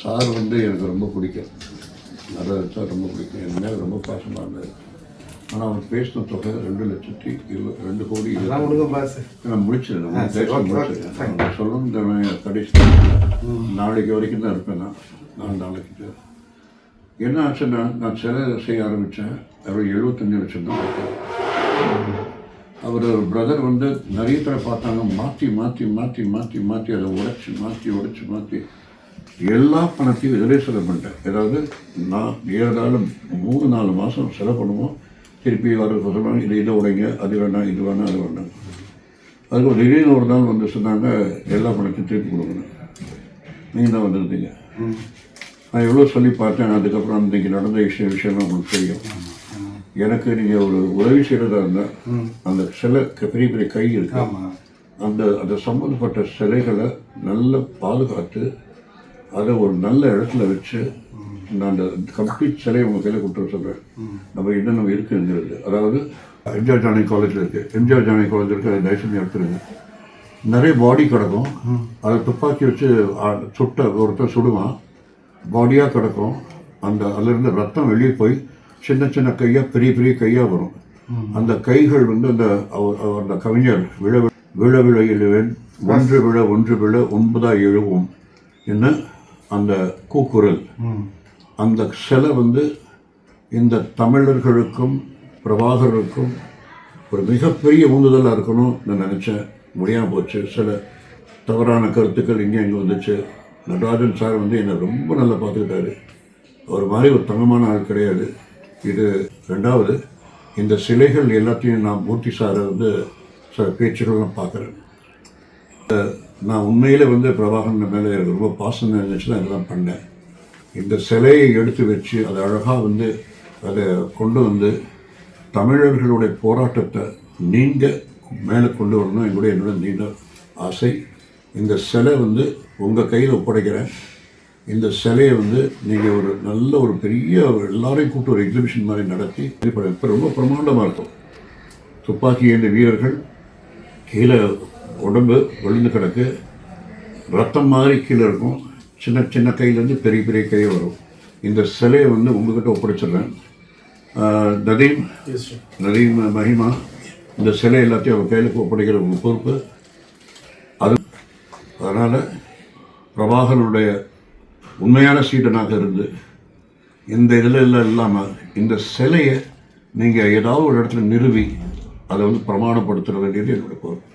Sir வந்து எனக்கு ரொம்ப பிடிக்கும். அதை சார் ரொம்ப பிடிக்கும். என் மேலே ரொம்ப பாசமாக இருந்தது. ஆனால் அவர் பேசின தொகை ரெண்டு லட்சத்தி இருபது ரெண்டு கோடி நான் முடிச்சிருந்தேன் பேச முடிச்சிருக்கேன் சொல்லணும் கடைசி நாளைக்கு வரைக்கும் தான் இருப்பேன் நான். நாலு நாளைக்கு. என்ன ஆச்சுன்னா நான் சிலை செய்ய ஆரம்பித்தேன் அவர் எழுபத்தஞ்சு லட்சம் தான். அவர் பிரதர் வந்து நிறைய தடவை பார்த்தாங்க. மாற்றி மாற்றி மாற்றி மாற்றி மாற்றி அதை உடைச்சி மாற்றி உடைச்சி மாற்றி எல்லா பணத்தையும் இதிலே செலவு பண்ணிட்டேன். ஏதாவது நான் ஏழாலும் மூணு நாலு மாதம் செலவு பண்ணுவோம். திருப்பி வர சொல்லுவாங்க இது இதை உடைங்க அது வேணாம் இது வேணாம் அது வேணாம். அதுக்கு ஒரு திடீர்னு ஒரு நாள் வந்து சொன்னாங்க எல்லா பணத்தையும் திருப்பி கொடுக்கணும் நீங்கள் தான் வந்திருந்தீங்க. நான் எவ்வளோ சொல்லி பார்த்தேன் அதுக்கப்புறம் இன்றைக்கி நடந்த விஷயம் விஷயம்லாம் உங்களுக்கு தெரியும். எனக்கு நீங்கள் ஒரு உதவி செய்கிறதா இருந்தால் அந்த சிலை பெரிய பெரிய கை இருக்கு. அந்த அந்த சம்மந்தப்பட்ட சிலைகளை நல்லா பாதுகாத்து அதை ஒரு நல்ல இடத்துல வச்சு நான் அந்த கம்ப்ளீட் சிலையை உங்கள் கையில் கொடுத்து சொல்கிறேன் நம்ம என்னென்ன இருக்குங்கிறது அதாவது எம்ஜிஆர் ஜானகி காலேஜில் இருக்குது எம்ஜிஆர் ஜானகி காலேஜில் இருக்குது அதை தயவுசெய்து எடுத்துருங்க. நிறைய பாடி கிடக்கும். அதை துப்பாக்கி வச்சு சுட்ட ஒருத்தர் சுடுவான். பாடியாக கிடக்கும். அந்த அதுலேருந்து ரத்தம் வெளியே போய் சின்ன சின்ன கையாக பெரிய பெரிய கையாக வரும். அந்த கைகள் வந்து அந்த அந்த கவிஞர் விழ விழ விழ எழுவேன் ஒன்று விழ ஒன்று விழ ஒன்பதாக எழுவோம் என்ன? அந்த கூக்குரல் அந்த சிலை வந்து இந்த தமிழர்களுக்கும் பிரபாகருக்கும் ஒரு மிகப்பெரிய உந்துதலாக இருக்கணும் நான் நினச்சேன். முடியாமல் போச்சு. சில தவறான கருத்துக்கள் இங்கே இங்கே வந்துச்சு. நடராஜன் சார் வந்து என்னை ரொம்ப நல்லா பார்த்துக்கிட்டாரு. அவர் மாதிரி ஒரு தங்கமான ஆள் கிடையாது. இது ரெண்டாவது இந்த சிலைகள் எல்லாத்தையும் நான் மூர்த்தி சாரை வந்து சில பேச்சுகள்லாம் பார்க்குறேன். நான் உண்மையிலே வந்து பிரபாகரன் மேலே எனக்கு ரொம்ப பாசம் இருந்துச்சு தான் இதெல்லாம் பண்ணேன். இந்த சிலையை எடுத்து வச்சு அதை அழகாக வந்து அதை கொண்டு வந்து தமிழர்களுடைய போராட்டத்தை நீங்கள் மேலே கொண்டு வரணும். என்னுடைய என்னோட நீண்ட ஆசை. இந்த சிலை வந்து உங்கள் கையில் ஒப்படைக்கிறேன். இந்த சிலையை வந்து நீங்கள் ஒரு நல்ல ஒரு பெரிய எல்லாரையும் கூப்பிட்டு ஒரு எக்ஸிபிஷன் மாதிரி நடத்தி இது பண்ண இப்போ ரொம்ப பிரமாண்டமாக இருக்கும். துப்பாக்கி ஏந்த வீரர்கள் கீழே உடம்பு விழுந்து கிடக்கு. ரத்தம் மாதிரி கீழே இருக்கும். சின்ன சின்ன கையிலேருந்து பெரிய பெரிய கை வரும். இந்த சிலையை வந்து உங்ககிட்ட ஒப்படைச்சிடுறேன். நதீம். நதீம் மஹிமா இந்த சிலை எல்லாத்தையும் அவங்க கையில் ஒப்படைக்கிற உங்கள் பொறுப்பு. அது அதனால் பிரபாகரனுடைய உண்மையான சீடனாக இருந்து இந்த இதில் எல்லாம் இல்லாமல் இந்த சிலையை நீங்கள் ஏதாவது ஒரு இடத்துல நிறுவி அதை வந்து பிரமாணப்படுத்த வேண்டியது என்னோட பொறுப்பு.